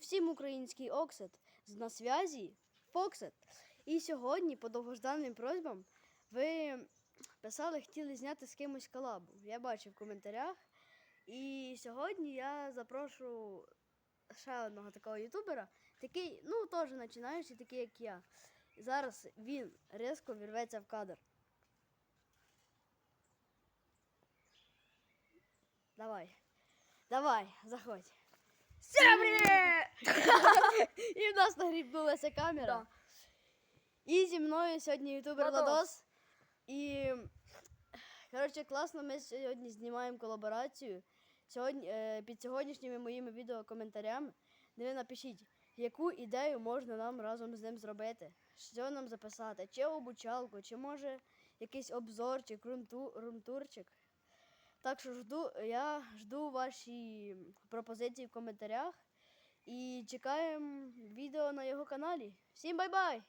всім український Оксет. На зв'язі Фоксет. І сьогодні, по довгожданним просьбам, ви писали, хотіли зняти з кимось колабу. Я бачив в коментарях. І сьогодні я запрошу ще одного такого ютубера, такий, ну, теж починаючий, такий, як я. Зараз він різко вірветься в кадр. Давай. Давай, заходь. Всем привіт! І в нас нагрібнулася камера. І зі мною сьогодні ютубер. Владос. І коротше, класно, ми сьогодні знімаємо колаборацію. Сьогодні, е, під сьогоднішніми моїми відео коментарями ви напишіть, яку ідею можна нам разом з ним зробити, що нам записати, чи обучалку, чи може якийсь обзорчик, рунту, рунтурчик. Так що жду, я жду ваші пропозиції в коментарях чекаємо відео на його каналі. Всім бай-бай!